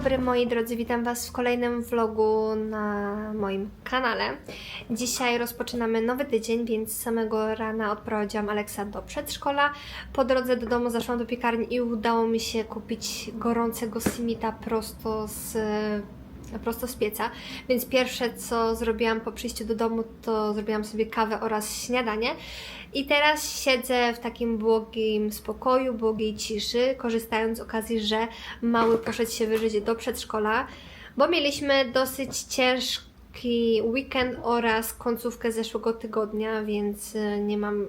dobry, moi drodzy, witam Was w kolejnym vlogu na moim kanale. Dzisiaj rozpoczynamy nowy tydzień, więc z samego rana odprowadziłam Aleksa do przedszkola. Po drodze do domu zaszłam do piekarni i udało mi się kupić gorącego simita prosto z prosto z pieca, więc pierwsze co zrobiłam po przyjściu do domu to zrobiłam sobie kawę oraz śniadanie i teraz siedzę w takim błogim spokoju, błogiej ciszy, korzystając z okazji, że mały poszedł się wyżyć do przedszkola, bo mieliśmy dosyć ciężki weekend oraz końcówkę zeszłego tygodnia, więc y, nie mam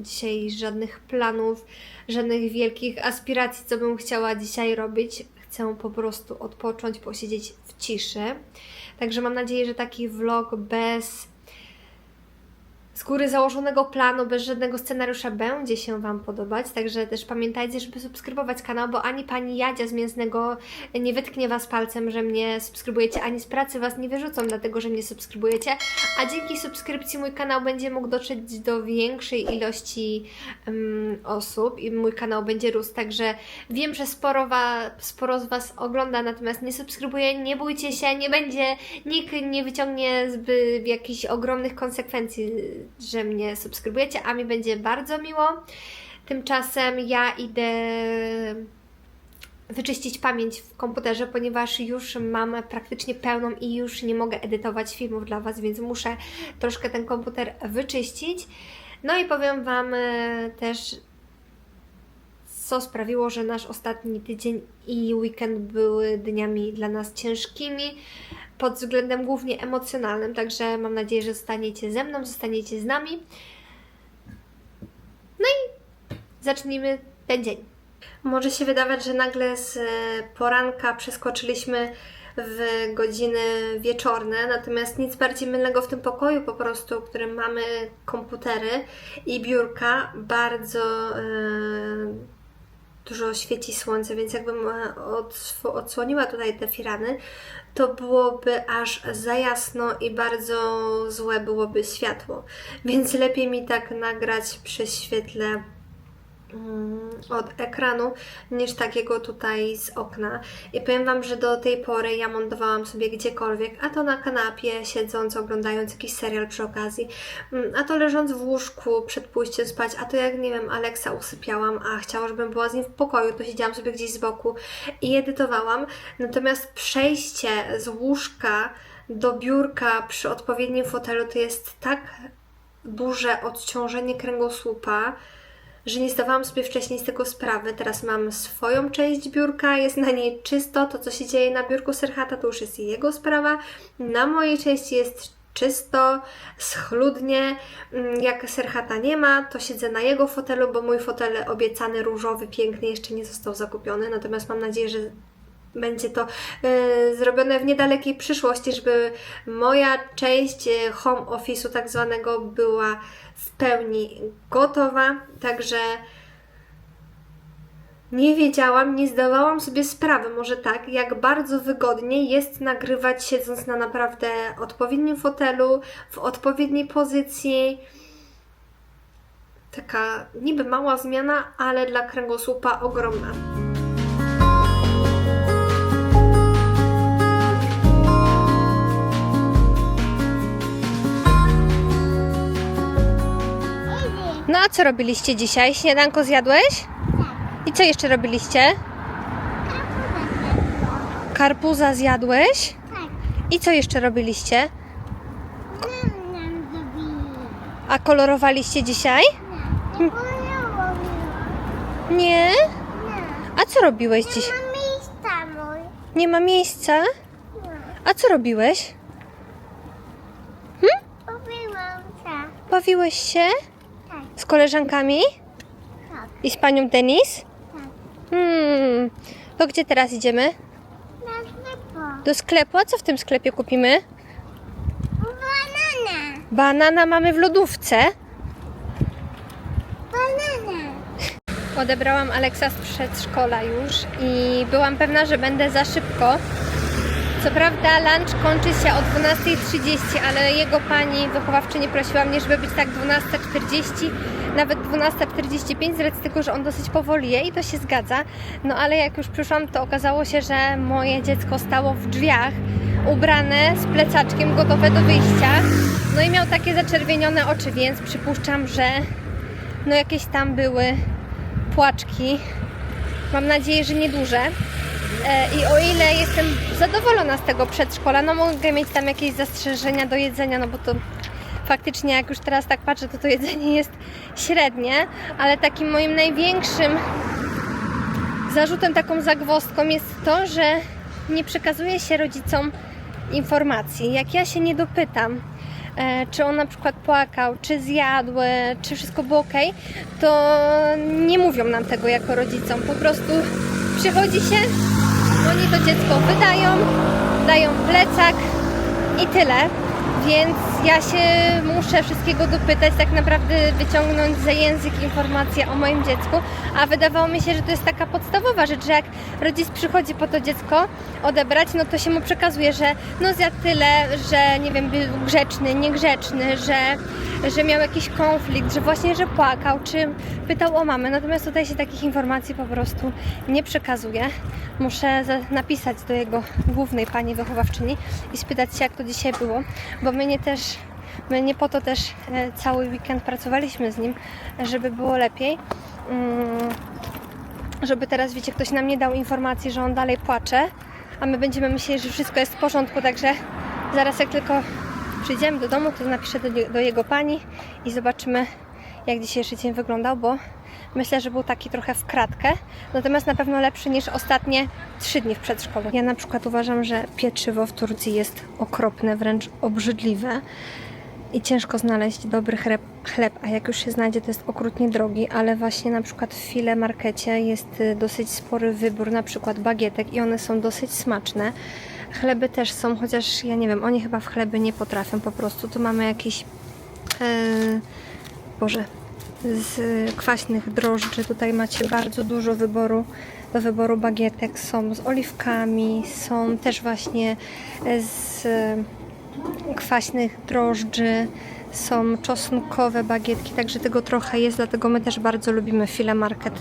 dzisiaj żadnych planów, żadnych wielkich aspiracji, co bym chciała dzisiaj robić. Chcę po prostu odpocząć, posiedzieć w ciszy. Także mam nadzieję, że taki vlog bez z góry założonego planu, bez żadnego scenariusza będzie się Wam podobać. Także też pamiętajcie, żeby subskrybować kanał, bo ani pani Jadzia z Mięsnego nie wytknie Was palcem, że mnie subskrybujecie, ani z pracy Was nie wyrzucą, dlatego że mnie subskrybujecie. A dzięki subskrypcji mój kanał będzie mógł dotrzeć do większej ilości em, osób i mój kanał będzie rósł. Także wiem, że sporo, wa, sporo z Was ogląda, natomiast nie subskrybuje. Nie bójcie się, nie będzie, nikt nie wyciągnie zbyt jakichś ogromnych konsekwencji, że mnie subskrybujecie, a mi będzie bardzo miło. Tymczasem ja idę wyczyścić pamięć w komputerze, ponieważ już mam praktycznie pełną i już nie mogę edytować filmów dla Was, więc muszę troszkę ten komputer wyczyścić. No i powiem Wam e, też, co sprawiło, że nasz ostatni tydzień i weekend były dniami dla nas ciężkimi pod względem głównie emocjonalnym, także mam nadzieję, że zostaniecie ze mną, zostaniecie z nami. No i zacznijmy ten dzień. Może się wydawać, że nagle z e, poranka przeskoczyliśmy w godziny wieczorne, natomiast nic bardziej mylnego w tym pokoju po prostu, w którym mamy komputery i biurka, bardzo e, dużo świeci słońce, więc jakbym e, odsłoniła tutaj te firany, to byłoby aż za jasno i bardzo złe byłoby światło. Więc lepiej mi tak nagrać przy świetle od ekranu niż takiego tutaj z okna. I powiem Wam, że do tej pory ja montowałam sobie gdziekolwiek, a to na kanapie, siedząc, oglądając jakiś serial przy okazji, mm, a to leżąc w łóżku przed pójściem spać, a to jak nie wiem, Aleksa usypiałam, a chciała, żebym była z nim w pokoju, to siedziałam sobie gdzieś z boku i edytowałam. Natomiast przejście z łóżka do biurka przy odpowiednim fotelu to jest tak duże odciążenie kręgosłupa, że nie zdawałam sobie wcześniej z tego sprawy. Teraz mam swoją część biurka, jest na niej czysto. To, co się dzieje na biurku Serhata, to już jest jego sprawa. Na mojej części jest czysto, schludnie. Mm, Jak Serhata nie ma, to siedzę na jego fotelu, bo mój fotel obiecany różowy, piękny jeszcze nie został zakupiony. Natomiast mam nadzieję, że będzie to e, zrobione w niedalekiej przyszłości, żeby moja część e, home office'u tak zwanego była w pełni gotowa. Także nie wiedziałam, nie zdawałam sobie sprawy, może tak, jak bardzo wygodnie jest nagrywać siedząc na naprawdę odpowiednim fotelu, w odpowiedniej pozycji. Taka niby mała zmiana, ale dla kręgosłupa ogromna. A co robiliście dzisiaj? Śniadanko zjadłeś? I co jeszcze robiliście? Karpuza zjadłeś? Tak, I co jeszcze robiliście? nam nam zrobili. A kolorowaliście dzisiaj? Nie. Nie? Nie. A co robiłeś dziś? Ma miejsca mój. Nie ma miejsca? Nie. A co robiłeś? Ubiłam się. Bawiłeś się? Z koleżankami? tak, I z panią Denis? tak. Hmm. To gdzie teraz idziemy? Na sklepu. Do sklepu. A co w tym sklepie kupimy? Banana. Banana mamy w lodówce. Banana. Odebrałam Aleksa z przedszkola już i byłam pewna, że będę za szybko, Co prawda lunch kończy się o 12.30, ale jego pani wychowawczyni prosiła mnie, żeby być tak 12.40, nawet 12.45 z racji tego, że on dosyć powoli je i to się zgadza. No ale jak już przyszłam, to okazało się, że moje dziecko stało w drzwiach, ubrane z plecaczkiem, gotowe do wyjścia. No i miał takie zaczerwienione oczy, więc przypuszczam, że no jakieś tam były płaczki. Mam nadzieję, że nieduże. E, I o ile jestem zadowolona z tego przedszkola, no mogę mieć tam jakieś zastrzeżenia do jedzenia, no bo to faktycznie jak już teraz tak patrzę, to to jedzenie jest średnie, ale takim moim największym zarzutem, taką zagwozdką jest to, że nie przekazuje się rodzicom informacji. Jak ja się nie dopytam, e, czy on na przykład płakał, czy zjadł, e, czy wszystko było ok, to nie mówią nam tego jako rodzicom. Po prostu przychodzi się, oni to dziecko wydają, dają plecak i tyle. Więc ja się muszę wszystkiego dopytać, tak naprawdę wyciągnąć za język informacje o moim dziecku, a wydawało mi się, że to jest taka podstawowa rzecz, że jak rodzic przychodzi po to dziecko odebrać, no to się mu przekazuje, że no zjadł tyle, że nie wiem, był grzeczny, niegrzeczny, że, że miał jakiś konflikt, że właśnie, że płakał, czy pytał o mamę. Natomiast tutaj się takich informacji po prostu nie przekazuje. Muszę za- napisać do jego głównej pani wychowawczyni i spytać się, jak to dzisiaj było, bo my nie też My nie po to też e, cały weekend pracowaliśmy z nim, żeby było lepiej. Mm, Żeby teraz, wiecie, ktoś nam nie dał informacji, że on dalej płacze, a my będziemy myśleli, że wszystko jest w porządku, także zaraz jak tylko przyjdziemy do domu, to napiszę do, do jego pani i zobaczymy, jak dzisiejszy dzień wyglądał, bo myślę, że był taki trochę w kratkę, natomiast na pewno lepszy niż ostatnie trzy dni w przedszkolu. Ja na przykład uważam, że pieczywo w Turcji jest okropne, wręcz obrzydliwe i ciężko znaleźć dobry chleb, a jak już się znajdzie, to jest okrutnie drogi, ale właśnie na przykład w file markecie jest y, dosyć spory wybór, na przykład bagietek i one są dosyć smaczne. Chleby też są, chociaż ja nie wiem, oni chyba w chleby nie potrafią po prostu. Tu mamy jakieś, e, Boże, z kwaśnych drożdży. Tutaj macie bardzo dużo wyboru do wyboru bagietek. Są z oliwkami, są też właśnie z kwaśnych drożdży, są czosnkowe bagietki, także tego trochę jest, dlatego my też bardzo lubimy file market.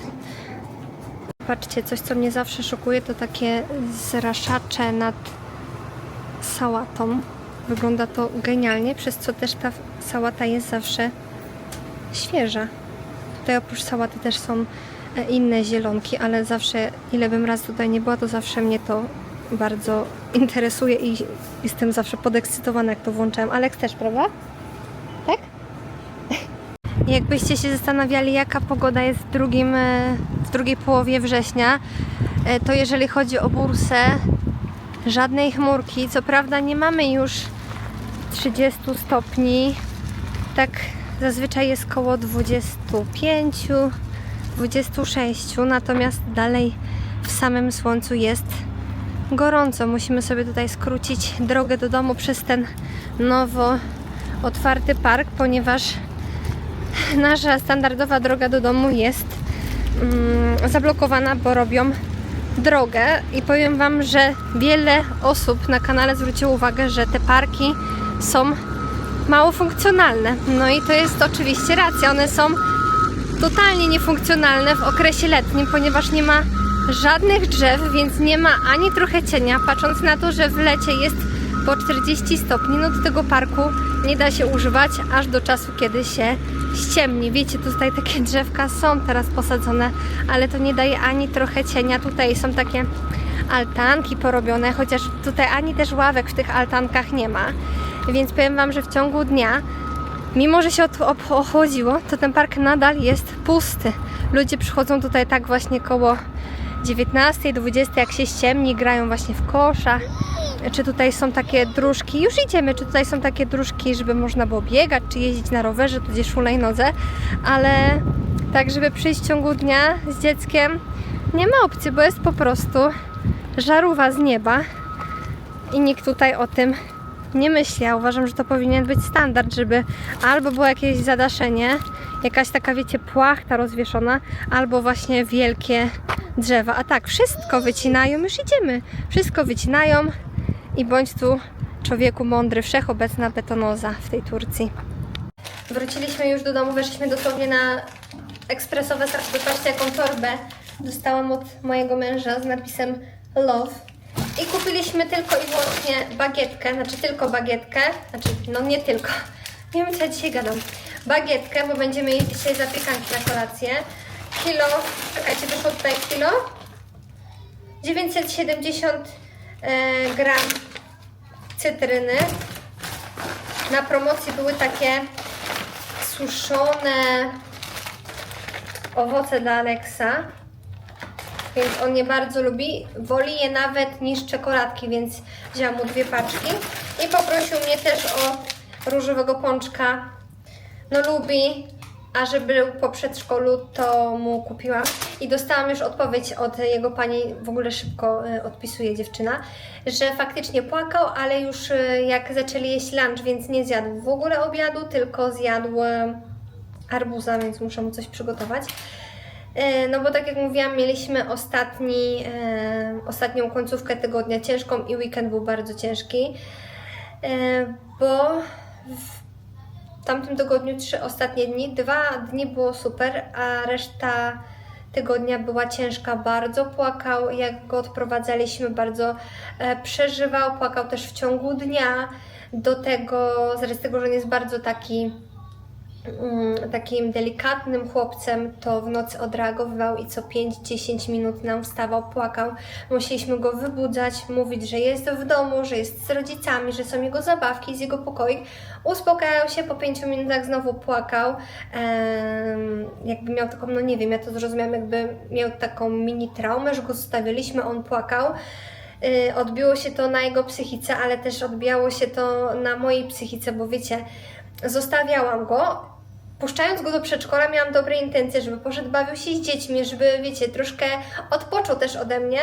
Patrzcie, coś co mnie zawsze szokuje to takie zraszacze nad sałatą. Wygląda to genialnie, przez co też ta sałata jest zawsze świeża. Tutaj oprócz sałaty też są e, inne zielonki, ale zawsze, ile bym raz tutaj nie była, to zawsze mnie to bardzo interesuje i jestem zawsze podekscytowana, jak to włączałem. Aleks też, prawda? Tak? Jakbyście się zastanawiali, jaka pogoda jest w, drugim, e, w drugiej połowie września, e, to jeżeli chodzi o bursę, żadnej chmurki. Co prawda nie mamy już 30 stopni, tak zazwyczaj jest koło 25, 26, natomiast dalej w samym słońcu jest gorąco. Musimy sobie tutaj skrócić drogę do domu przez ten nowo otwarty park, ponieważ nasza standardowa droga do domu jest mm, zablokowana, bo robią drogę i powiem Wam, że wiele osób na kanale zwróciło uwagę, że te parki są mało funkcjonalne. No i to jest oczywiście racja. One są totalnie niefunkcjonalne w okresie letnim, ponieważ nie ma żadnych drzew, więc nie ma ani trochę cienia. Patrząc na to, że w lecie jest po 40 stopni, no do tego parku nie da się używać aż do czasu, kiedy się ściemni. Wiecie, tutaj takie drzewka są teraz posadzone, ale to nie daje ani trochę cienia. Tutaj są takie altanki porobione, chociaż tutaj ani też ławek w tych altankach nie ma. Więc powiem Wam, że w ciągu dnia Mimo, że się ochłodziło, to ten park nadal jest pusty. Ludzie przychodzą tutaj tak właśnie koło 19, 20, jak się ściemni, grają właśnie w kosza. Czy tutaj są takie dróżki, już idziemy, czy tutaj są takie dróżki, żeby można było biegać, czy jeździć na rowerze, tudzież hulajnodze, ale tak, żeby przyjść w ciągu dnia z dzieckiem, nie ma opcji, bo jest po prostu żarówa z nieba i nikt tutaj o tym nie myśli. Ja uważam, że to powinien być standard, żeby albo było jakieś zadaszenie, jakaś taka, wiecie, płachta rozwieszona, albo właśnie wielkie drzewa. A tak, wszystko wycinają, już idziemy. Wszystko wycinają I bądź tu człowieku mądry, wszechobecna betonoza w tej Turcji. Wróciliśmy już do domu, weszliśmy dosłownie na ekspresowe starcie. Patrzcie jaką torbę dostałam od mojego męża z napisem Love. I kupiliśmy tylko i wyłącznie bagietkę, znaczy tylko bagietkę, znaczy no nie tylko, nie wiem co ja dzisiaj gadam. Bagietkę, bo będziemy jeść dzisiaj zapiekanki na kolację. Kilo, czekajcie, wyszło tutaj kilo. 970 e, gram cytryny. Na promocji były takie suszone owoce dla Alexa, więc on je bardzo lubi. Woli je nawet niż czekoladki, więc wziąłam mu dwie paczki. I poprosił mnie też o różowego pączka. No lubi, a że był po przedszkolu, to mu kupiłam. I dostałam już odpowiedź od jego pani, w ogóle szybko y, odpisuje dziewczyna, że faktycznie płakał, ale już y, jak zaczęli jeść lunch, więc nie zjadł w ogóle obiadu, tylko zjadł y, arbuza, więc muszę mu coś przygotować. E, No bo tak jak mówiłam, mieliśmy ostatni, e, ostatnią końcówkę tygodnia ciężką i weekend był bardzo ciężki, e, bo w tamtym tygodniu trzy ostatnie dni, dwa dni było super, a reszta tygodnia była ciężka, bardzo płakał, jak go odprowadzaliśmy, bardzo przeżywał, płakał też w ciągu dnia, do tego, z tego, że on jest bardzo taki takim delikatnym chłopcem, to w nocy odreagowywał i co 5-10 minut nam wstawał, płakał. Musieliśmy go wybudzać, mówić, że jest w domu, że jest z rodzicami, że są jego zabawki, z jego pokoik. Uspokajał się, po 5 minutach znowu płakał. Em, jakby miał taką, no nie wiem, ja to zrozumiałam, jakby miał taką mini traumę, że go zostawiliśmy, on płakał. Y, Odbiło się to na jego psychice, ale też odbijało się to na mojej psychice, bo wiecie, zostawiałam go. Puszczając go do przedszkola, miałam dobre intencje, żeby poszedł, bawił się z dziećmi, żeby, wiecie, troszkę odpoczął też ode mnie.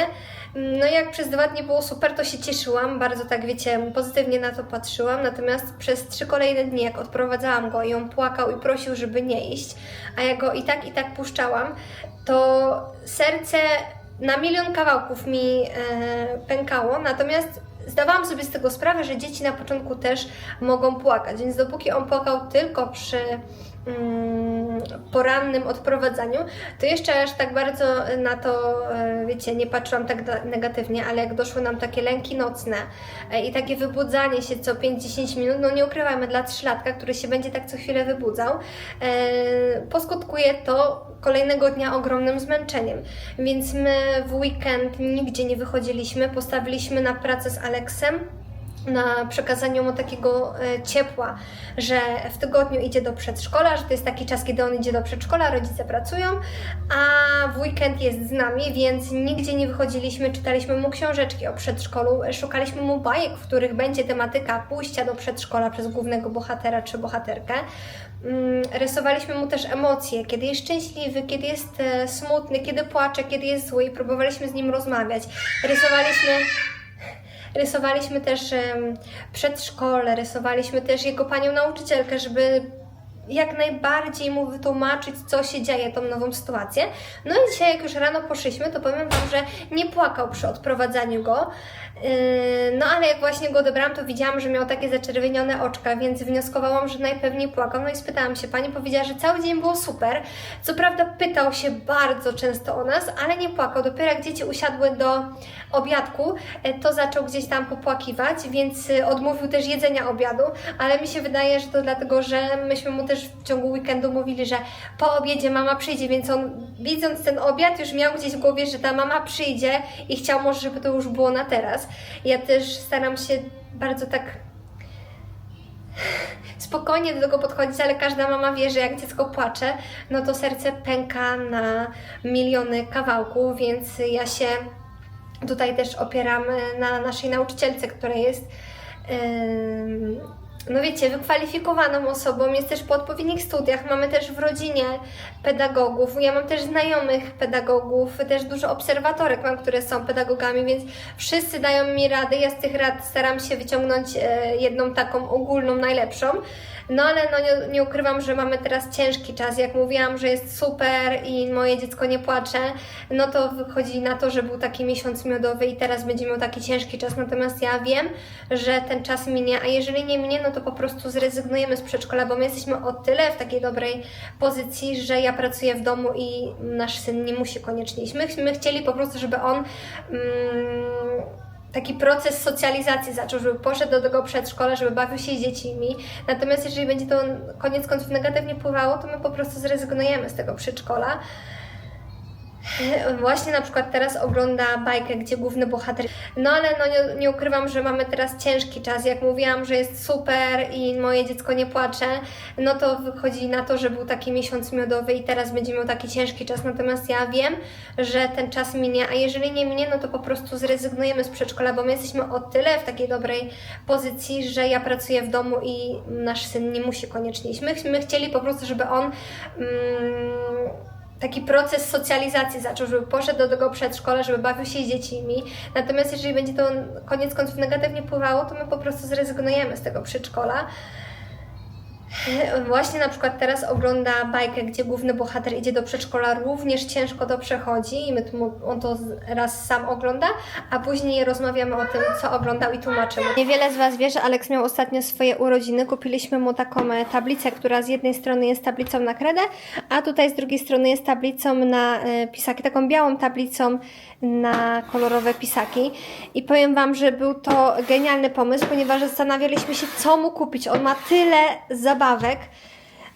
No jak przez dwa dni było super, to się cieszyłam, bardzo tak, wiecie, pozytywnie na to patrzyłam. Natomiast przez trzy kolejne dni, jak odprowadzałam go i on płakał i prosił, żeby nie iść, a ja go i tak, i tak puszczałam, to serce na milion kawałków mi e, pękało, natomiast zdawałam sobie z tego sprawę, że dzieci na początku też mogą płakać, więc dopóki on płakał tylko przy porannym odprowadzaniu, to jeszcze aż tak bardzo na to, e, wiecie, nie patrzyłam tak negatywnie, ale jak doszły nam takie lęki nocne e, i takie wybudzanie się co 5-10 minut, no nie ukrywajmy, dla trzylatka, który się będzie tak co chwilę wybudzał, e, poskutkuje to kolejnego dnia ogromnym zmęczeniem. Więc my w weekend nigdzie nie wychodziliśmy, postawiliśmy na pracę z Aleksem na przekazaniu mu takiego e, ciepła, że w tygodniu idzie do przedszkola, że to jest taki czas, kiedy on idzie do przedszkola, rodzice pracują, a w weekend jest z nami, więc nigdzie nie wychodziliśmy, czytaliśmy mu książeczki o przedszkolu, szukaliśmy mu bajek, w których będzie tematyka pójścia do przedszkola przez głównego bohatera czy bohaterkę. Mm, Rysowaliśmy mu też emocje, kiedy jest szczęśliwy, kiedy jest e, smutny, kiedy płacze, kiedy jest zły i próbowaliśmy z nim rozmawiać. Rysowaliśmy Rysowaliśmy też przedszkole, rysowaliśmy też jego panią nauczycielkę, żeby jak najbardziej mu wytłumaczyć, co się dzieje, tą nową sytuację. No i dzisiaj, jak już rano poszliśmy, to powiem Wam, że nie płakał przy odprowadzaniu go. Yy, No ale jak właśnie go odebrałam, to widziałam, że miał takie zaczerwienione oczka, więc wnioskowałam, że najpewniej płakał. No i spytałam się, pani powiedziała, że cały dzień było super. Co prawda pytał się bardzo często o nas, ale nie płakał. Dopiero jak dzieci usiadły do obiadku, e, to zaczął gdzieś tam popłakiwać, więc e, odmówił też jedzenia obiadu, ale mi się wydaje, że to dlatego, że myśmy mu też w ciągu weekendu mówili, że po obiedzie mama przyjdzie, więc on widząc ten obiad już miał gdzieś w głowie, że ta mama przyjdzie i chciał może, żeby to już było na teraz. Ja też staram się bardzo tak spokojnie do tego podchodzić, ale każda mama wie, że jak dziecko płacze, no to serce pęka na miliony kawałków, więc ja się tutaj też opieram na naszej nauczycielce, która jest ym, no wiecie, wykwalifikowaną osobą, jest też po odpowiednich studiach, mamy też w rodzinie pedagogów, ja mam też znajomych pedagogów, też dużo obserwatorek mam, które są pedagogami, więc wszyscy dają mi rady, ja z tych rad staram się wyciągnąć e, jedną taką ogólną, najlepszą, no ale no nie, nie ukrywam, że mamy teraz ciężki czas, jak mówiłam, że jest super i moje dziecko nie płacze, no to wychodzi na to, że był taki miesiąc miodowy i teraz będzie miał taki ciężki czas, natomiast ja wiem, że ten czas minie, a jeżeli nie minie, no to po prostu zrezygnujemy z przedszkola, bo my jesteśmy o tyle w takiej dobrej pozycji, że ja pracuję w domu i nasz syn nie musi koniecznie iść. My, my chcieli po prostu, żeby on mm, taki proces socjalizacji zaczął, żeby poszedł do tego przedszkola, żeby bawił się z dziećmi. Natomiast jeżeli będzie to koniec końców negatywnie wpływało, to my po prostu zrezygnujemy z tego przedszkola. Właśnie na przykład teraz ogląda bajkę, gdzie główny bohater. No ale no nie, nie ukrywam, że mamy teraz ciężki czas. Jak mówiłam, że jest super i moje dziecko nie płacze, no to wychodzi na to, że był taki miesiąc miodowy i teraz będzie miał taki ciężki czas. Natomiast ja wiem, że ten czas minie, a jeżeli nie minie, no to po prostu zrezygnujemy z przedszkola, bo my jesteśmy o tyle w takiej dobrej pozycji, że ja pracuję w domu i nasz syn nie musi koniecznie iść. My, my chcieli po prostu, żeby on. Mm, taki proces socjalizacji zaczął, żeby poszedł do tego przedszkola, żeby bawił się z dziećmi. Natomiast jeżeli będzie to koniec końców negatywnie wpływało, to my po prostu zrezygnujemy z tego przedszkola. Właśnie na przykład teraz ogląda bajkę, gdzie główny bohater idzie do przedszkola, również ciężko to przechodzi i my on to raz sam ogląda, a później rozmawiamy o tym, co oglądał i tłumaczymy. Niewiele z Was wie, że Alex miał ostatnio swoje urodziny. Kupiliśmy mu taką e, tablicę, która z jednej strony jest tablicą na kredę, a tutaj z drugiej strony jest tablicą na e, pisaki, taką białą tablicą na kolorowe pisaki. I powiem Wam, że był to genialny pomysł, ponieważ zastanawialiśmy się, co mu kupić. On ma tyle zabawek.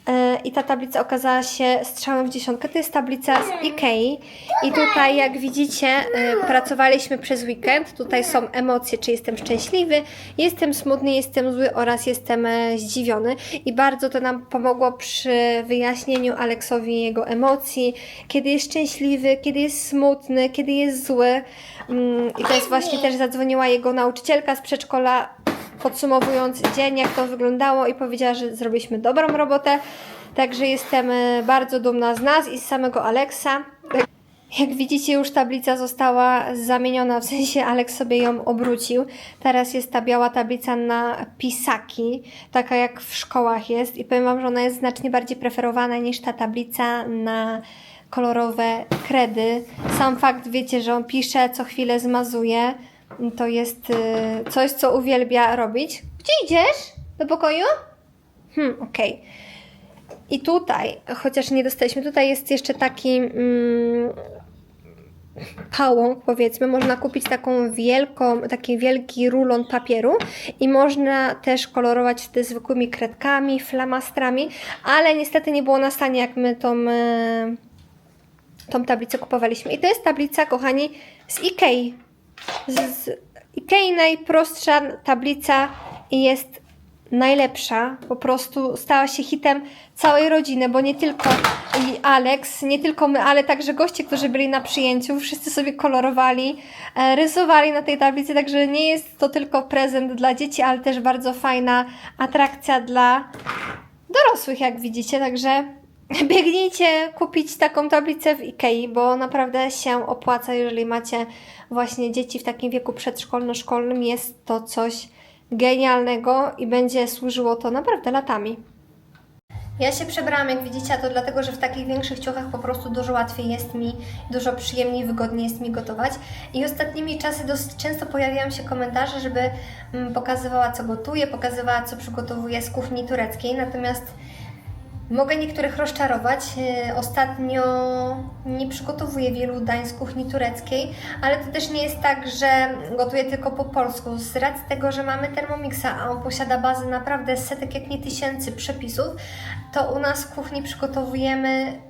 E, I ta tablica okazała się strzałem w dziesiątkę. To jest tablica z Ikei. I tutaj, jak widzicie, e, pracowaliśmy przez weekend. Tutaj są emocje, czy jestem szczęśliwy, jestem smutny, jestem zły oraz jestem e, zdziwiony. I bardzo to nam pomogło przy wyjaśnieniu Aleksowi jego emocji, kiedy jest szczęśliwy, kiedy jest smutny, kiedy jest zły. Mm, I to jest właśnie też zadzwoniła jego nauczycielka z przedszkola podsumowując dzień, jak to wyglądało i powiedziała, że zrobiliśmy dobrą robotę. Także jestem e, bardzo dumna z nas i z samego Aleksa. Jak widzicie, już tablica została zamieniona, w sensie Aleks sobie ją obrócił. Teraz jest ta biała tablica na pisaki, taka jak w szkołach jest. I powiem Wam, że ona jest znacznie bardziej preferowana niż ta tablica na kolorowe kredy. Sam fakt, wiecie, że on pisze, co chwilę zmazuje, to jest y, coś, co uwielbia robić. Gdzie idziesz? Do pokoju? Hmm, okej. I tutaj, chociaż nie dostaliśmy, tutaj jest jeszcze taki mm, pałąk, powiedzmy. Można kupić taką wielką, taki wielki rulon papieru i można też kolorować wtedy zwykłymi kredkami, flamastrami, ale niestety nie było na stanie, jak my tą, e, tą tablicę kupowaliśmy. I to jest tablica, kochani, z Ikei. Z, Ikei najprostsza tablica jest najlepsza. Po prostu stała się hitem całej rodziny, bo nie tylko i Alex, nie tylko my, ale także goście, którzy byli na przyjęciu, wszyscy sobie kolorowali, e, rysowali na tej tablicy, także nie jest to tylko prezent dla dzieci, ale też bardzo fajna atrakcja dla dorosłych, jak widzicie, także biegnijcie kupić taką tablicę w Ikei, bo naprawdę się opłaca, jeżeli macie właśnie dzieci w takim wieku przedszkolno-szkolnym, jest to coś genialnego i będzie służyło to naprawdę latami. Ja się przebrałam, jak widzicie, a to dlatego, że w takich większych ciuchach po prostu dużo łatwiej jest mi, dużo przyjemniej, wygodniej jest mi gotować. I ostatnimi czasy dosyć często pojawiają się komentarze, żeby mm, pokazywała, co gotuję, pokazywała, co przygotowuję z kuchni tureckiej. Natomiast Mogę niektórych rozczarować. E, Ostatnio nie przygotowuję wielu dań z kuchni tureckiej, ale to też nie jest tak, że gotuję tylko po polsku. Z racji tego, że mamy Thermomixa, a on posiada bazę naprawdę setek, jak nie tysięcy przepisów, to u nas w kuchni przygotowujemy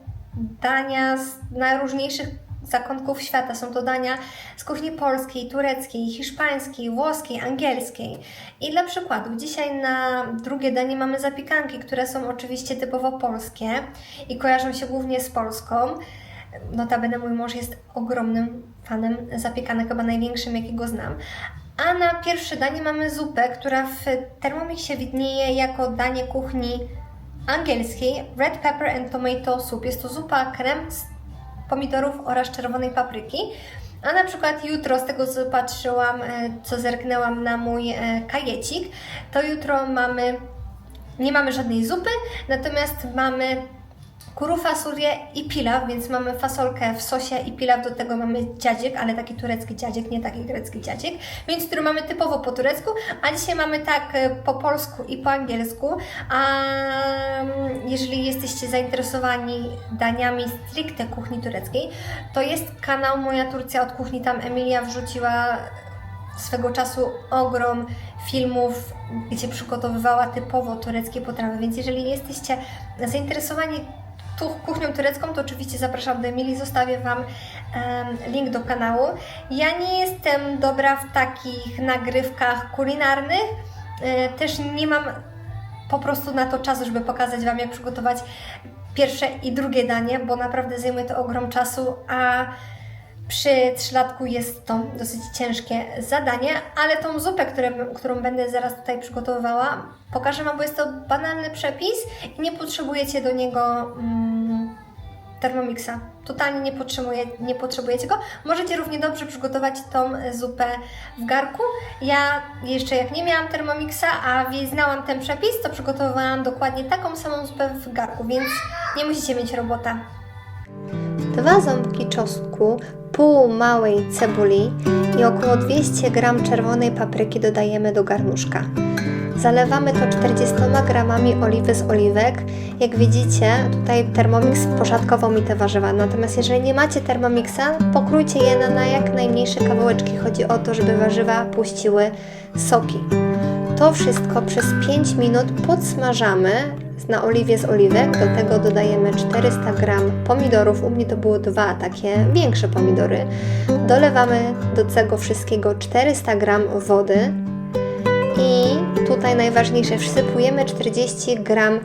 dania z najróżniejszych zakątków świata. Są to dania z kuchni polskiej, tureckiej, hiszpańskiej, włoskiej, angielskiej. I dla przykładu, dzisiaj na drugie danie mamy zapiekanki, które są oczywiście typowo polskie i kojarzą się głównie z Polską. Notabene mój mąż jest ogromnym fanem zapiekanek, chyba największym jakiego znam. A na pierwsze danie mamy zupę, która w Thermomixie widnieje jako danie kuchni angielskiej Red Pepper and Tomato Soup. Jest to zupa krem z pomidorów oraz czerwonej papryki. A na przykład jutro, z tego co patrzyłam, e, co zerknęłam na mój e, kajecik, to jutro mamy, nie mamy żadnej zupy, natomiast mamy kuru fasulę i pilaw, więc mamy fasolkę w sosie i pilaw, do tego mamy dziadziek, ale taki turecki dziadziek, nie taki grecki dziadziek, więc który mamy typowo po turecku, a dzisiaj mamy tak e, po polsku i po angielsku, a mm, jeżeli jesteście zainteresowani daniami stricte kuchni tureckiej, to jest kanał Moja Turcja od kuchni, tam Emilia wrzuciła swego czasu ogrom filmów, gdzie przygotowywała typowo tureckie potrawy, więc jeżeli jesteście zainteresowani tu kuchnią turecką, to oczywiście zapraszam do Emilii, zostawię Wam em, link do kanału. Ja nie jestem dobra w takich nagrywkach kulinarnych, e, też nie mam po prostu na to czasu, żeby pokazać Wam, jak przygotować pierwsze i drugie danie, bo naprawdę zajmuje to ogrom czasu, a przy trzylatku jest to dosyć ciężkie zadanie, ale tą zupę, które, którą będę zaraz tutaj przygotowywała, pokażę Wam, bo jest to banalny przepis i nie potrzebujecie do niego mm. Totalnie nie, potrzebuje, nie potrzebujecie go. Możecie równie dobrze przygotować tą zupę w garku. Ja jeszcze jak nie miałam Thermomixa, a znałam ten przepis, to przygotowywałam dokładnie taką samą zupę w garku, więc nie musicie mieć robota. Dwa ząbki czosnku, pół małej cebuli i około 200 g czerwonej papryki dodajemy do garnuszka. Zalewamy to 40 gramami oliwy z oliwek. Jak widzicie, tutaj Thermomix poszatkował mi te warzywa. Natomiast jeżeli nie macie Thermomixa, pokrójcie je na, na jak najmniejsze kawałeczki. Chodzi o to, żeby warzywa puściły soki. To wszystko przez 5 minut podsmażamy na oliwie z oliwek. Do tego dodajemy 400 g pomidorów. U mnie to było dwa takie większe pomidory. Dolewamy do tego wszystkiego 400 g wody. I tutaj najważniejsze, wsypujemy 40 g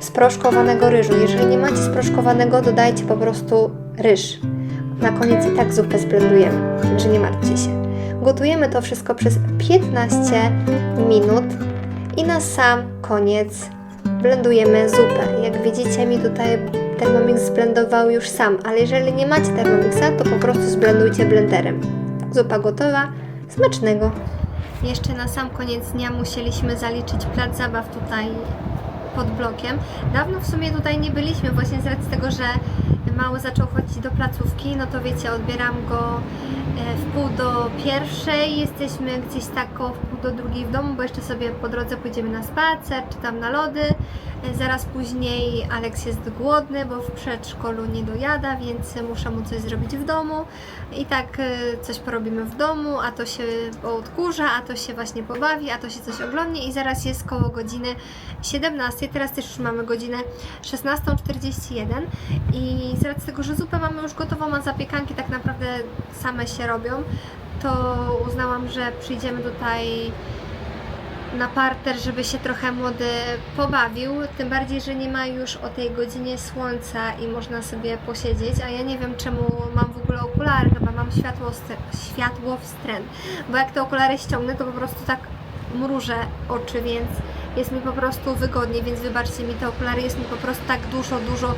sproszkowanego ryżu. Jeżeli nie macie sproszkowanego, dodajcie po prostu ryż. Na koniec i tak zupę zblendujemy, także nie martwcie się. Gotujemy to wszystko przez 15 minut i na sam koniec blendujemy zupę. Jak widzicie mi tutaj Thermomix zblendował już sam, ale jeżeli nie macie Thermomixa, to po prostu zblendujcie blenderem. Zupa gotowa, smacznego! Jeszcze na sam koniec dnia musieliśmy zaliczyć plac zabaw tutaj pod blokiem. Dawno w sumie tutaj nie byliśmy, właśnie z racji tego, że mały zaczął chodzić do placówki, no to wiecie, odbieram go e, w pół do pierwszej, jesteśmy gdzieś tak w pół do drugiej w domu, bo jeszcze sobie po drodze pójdziemy na spacer, czy tam na lody. E, Zaraz później Aleks jest głodny, bo w przedszkolu nie dojada, więc muszę mu coś zrobić w domu. I tak e, coś porobimy w domu, a to się odkurza, a to się właśnie pobawi, a to się coś oglądnie i zaraz jest koło godziny 17. Teraz też już mamy godzinę 16.41 i z racji tego, że zupę mamy już gotową, a zapiekanki tak naprawdę same się robią, to uznałam, że przyjdziemy tutaj na parter, żeby się trochę młody pobawił. Tym bardziej, że nie ma już o tej godzinie słońca i można sobie posiedzieć. A ja nie wiem, czemu mam w ogóle okulary. Chyba mam światło, światło wstręt. Bo jak te okulary ściągnę, to po prostu tak mrużę oczy, więc jest mi po prostu wygodniej. Więc wybaczcie mi te okulary, jest mi po prostu tak dużo, dużo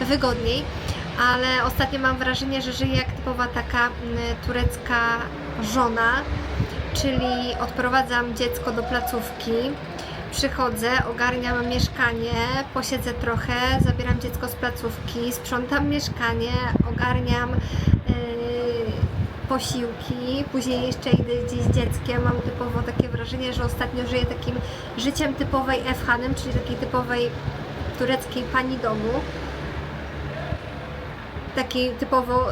wygodniej. Ale ostatnio mam wrażenie, że żyję jak typowa taka mm, turecka żona czyli odprowadzam dziecko do placówki, przychodzę, ogarniam mieszkanie, posiedzę trochę, zabieram dziecko z placówki, sprzątam mieszkanie, ogarniam yy, posiłki, później jeszcze idę gdzieś z dzieckiem. Mam typowo takie wrażenie, że ostatnio żyję takim życiem typowej Efhanem, czyli takiej typowej tureckiej pani domu. Takiej typowo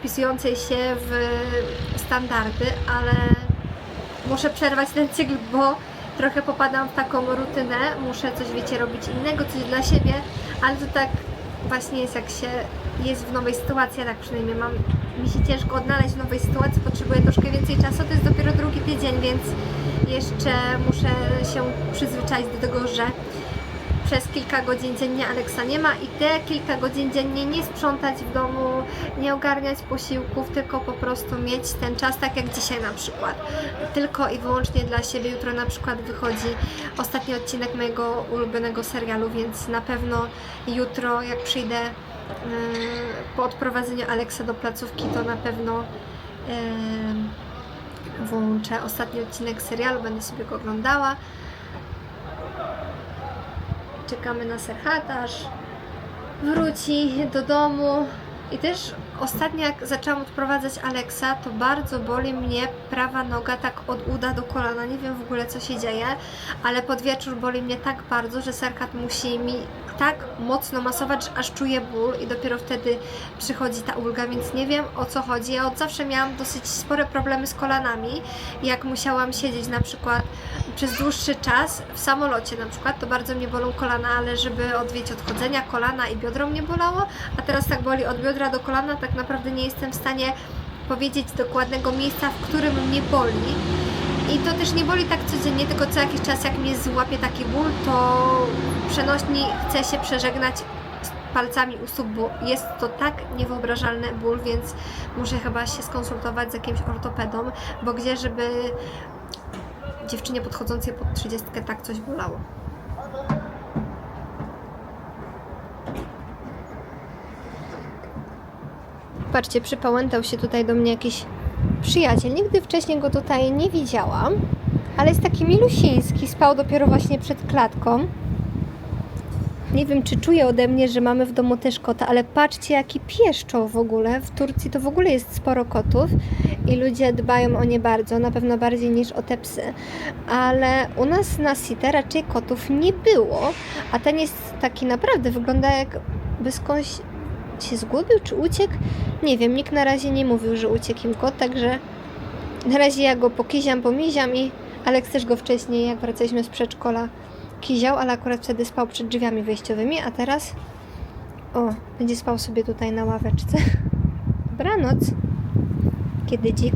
wpisującej się w standardy, ale muszę przerwać ten cykl, bo trochę popadam w taką rutynę, muszę coś, wiecie, robić innego, coś dla siebie, ale to tak właśnie jest, jak się jest w nowej sytuacji, tak przynajmniej mam, mi się ciężko odnaleźć w nowej sytuacji, potrzebuję troszkę więcej czasu, to jest dopiero drugi tydzień, więc jeszcze muszę się przyzwyczaić do tego, że przez kilka godzin dziennie Aleksa nie ma i te kilka godzin dziennie nie sprzątać w domu, nie ogarniać posiłków, tylko po prostu mieć ten czas, tak jak dzisiaj na przykład. Tylko i wyłącznie dla siebie. Jutro na przykład wychodzi ostatni odcinek mojego ulubionego serialu, więc na pewno jutro jak przyjdę yy, po odprowadzeniu Aleksa do placówki, to na pewno yy, włączę ostatni odcinek serialu, będę sobie go oglądała. Czekamy na Serhata, aż wróci do domu. I też ostatnio jak zaczęłam odprowadzać Aleksa, to bardzo boli mnie prawa noga tak od uda do kolana. Nie wiem w ogóle co się dzieje, ale pod wieczór boli mnie tak bardzo, że Serhat musi mi tak mocno masować, że aż czuję ból i dopiero wtedy przychodzi ta ulga, więc nie wiem o co chodzi. Ja od zawsze miałam dosyć spore problemy z kolanami. Jak musiałam siedzieć na przykład przez dłuższy czas w samolocie na przykład, to bardzo mnie bolą kolana, ale żeby odwiedzić odchodzenia, kolana i biodro mnie bolało, a teraz tak boli od biodra do kolana, tak naprawdę nie jestem w stanie powiedzieć dokładnego miejsca, w którym mnie boli. I to też nie boli tak codziennie, tylko co jakiś czas jak mnie złapie taki ból, to przenośni chcę się przeżegnać palcami u stóp, bo jest to tak niewyobrażalny ból, więc muszę chyba się skonsultować z jakimś ortopedą, bo gdzie, żeby dziewczynie podchodzącej pod 30 tak coś bolało. Patrzcie, przypałętał się tutaj do mnie jakiś przyjaciel. Nigdy wcześniej go tutaj nie widziałam, ale jest taki milusiński. Spał dopiero właśnie przed klatką. Nie wiem, czy czuje ode mnie, że mamy w domu też kota, ale patrzcie, jaki pieszczą w ogóle. W Turcji to w ogóle jest sporo kotów i ludzie dbają o nie bardzo, na pewno bardziej niż o te psy. Ale u nas na Site raczej kotów nie było, a ten jest taki naprawdę, wygląda jakby skądś się zgubił czy uciekł. Nie wiem, nikt na razie nie mówił, że uciekł im kot, także na razie ja go pokiziam, pomiziam i Aleks też go wcześniej, jak wracaliśmy z przedszkola, kiział, ale akurat wtedy spał przed drzwiami wejściowymi, a teraz o, będzie spał sobie tutaj na ławeczce. Dobranoc. Kiedy dzik.